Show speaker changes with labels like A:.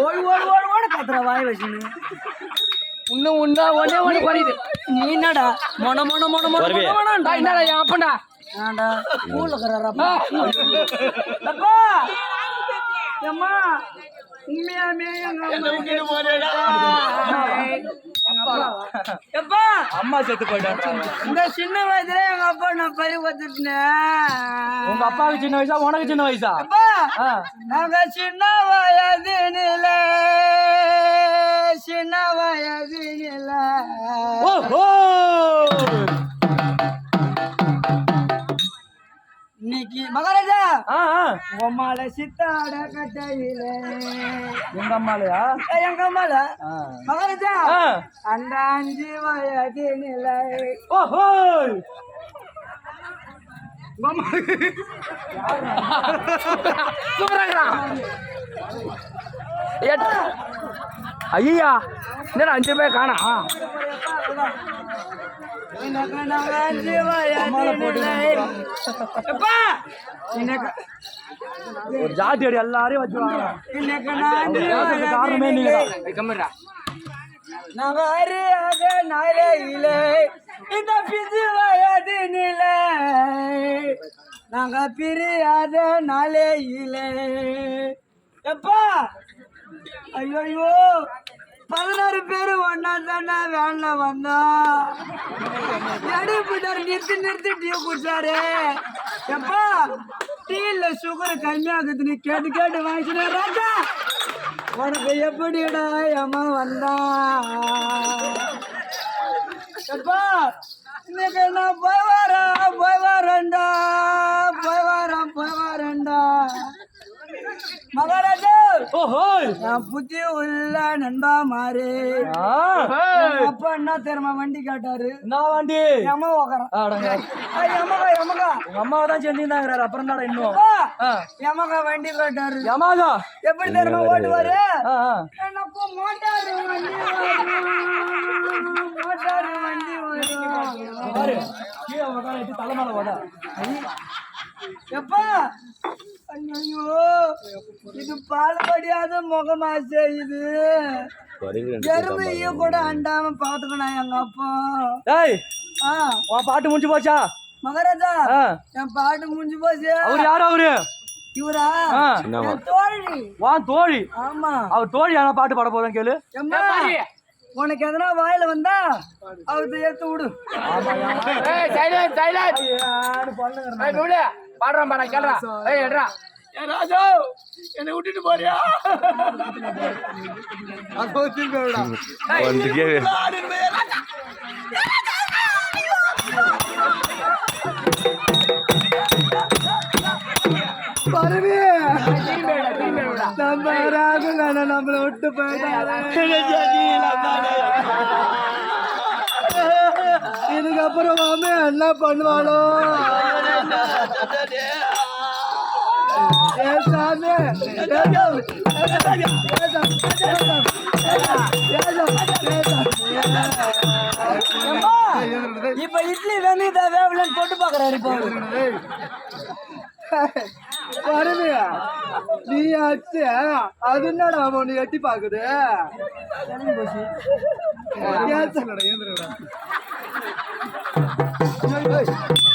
A: ஓடு ஓடு ஓடு ஓடு கத்துற வாய் வச்சுன்னு
B: இன்னும் உண்டா ஒன்னே ஒண்ணு குறையுது
A: நீ என்னடா மொன மொன மொன மொன
C: வருவே.
A: மொன மொனன்றா.
B: டா, என்னடா என் அப்பன்டா
A: ஆண்டா ஸ்கூல்ல இருக்கிறாரப்பா அப்பா அம்மா உண்மையாமே எங்க அம்மா எப்பா?
C: அம்மா செத்து போயிட்டான்
A: இந்த சின்ன வயசுல எங்க அப்பா நான் பறி பார்த்துட்டேன்
C: உங்க அப்பாவுக்கு சின்ன வயசா உனக்கு சின்ன வயசா.
A: நாங்க சின்ன வயதினில. மகாராஜா. உம்மால சித்தாட கட்டையில.
C: எங்க அம்மாலையா
A: எங்க அம்மால. மகாராஜா. அந்த அஞ்சு
C: ஓஹோ
B: சூப்பராங்கடா ஐயா என்னடா அஞ்சு ரூபாய் காணா?
C: ஒரு ஜாதி அடி எல்லாரையும் வச்சுருவாங்க காரணமே நீங்க
A: அறியாத நாளையிலே இந்த பிஞ்சு வயதினிலே நாங்க பிரியாத நாளையிலே. எப்பா? ஐயோ பதினாறு பேர் ஒன்னா தானே வேன்ல வந்தோம் எடை நிறுத்தி நிறுத்தி டீ குடிச்சாரு. எப்பா டீல சுகர் கம்மியாகுதுன்னு கேட்டு கேட்டு வாங்கிச்சுனா ராஜா. உனக்கு எப்படிடா அம்மா வந்தா? எப்பா இன்னைக்கு நான் போய் வரேன் போய் வரேன்டா போய் வரேன் போய் வரேன்டா. மகாராஜா புத்தி உள்ள நண்பா மாறு. அப்பா என்ன தெரியுமா வண்டி கேட்டாரு?
C: என்ன வாண்டி?
A: எமகா
C: உங்க அம்மாவை தான் செஞ்சிருந்தாங்கிறாரு. அப்புறம் என்னடா இன்னும்.
A: எமகா வண்டி கேட்டாரு.
C: யமாகா
A: எப்படி தெரியுமா ஓட்டுவாரு. எனக்கு மோட்டாரு வண்டி வரும் மோட்டாரு வண்டி வரும்
C: பாரு கீழே உட்கார வச்சு தலை மேல வட
A: எப்பா ஐயோ இது பால்படியாத முகமாசே இது. எருமையும் கூட அண்டாம பாத்துக்கணும் எங்க அப்பா.
C: டேய்
A: ஆ.
C: உன் பாட்டு முடிஞ்சு போச்சா?
A: மகாராஜா. என் பாட்டு முடிஞ்சு போச்சு.
C: அவர் யாரு அவரு?
A: இவரா? தோழி.
C: வான் தோழி.
A: ஆமா.
C: அவர் தோழி யாரா பாட்டு பாட போறேன் கேளு.
A: உனக்கு எதனா வாயில வந்தா அவர்த்த எடுத்து விடு.
B: பாடுறான் பாடா கேளுடா. ஏய் எடுறா
A: ராஜா என்னை விட்டுட்டு போறியா? நம்ம ராகுல நம்மள விட்டு போயிட்டாங்க. மாமே என்ன பண்ணுவாளோ ஏ சாமி. இப்ப இட்லி வெந்தயத்தை வேவலன்னு தொட்டு பாக்குறாரு இப்போ. வருவியா? நீ அச்சு அது என்னடா நீ எட்டி பாக்குது? Hey, hey.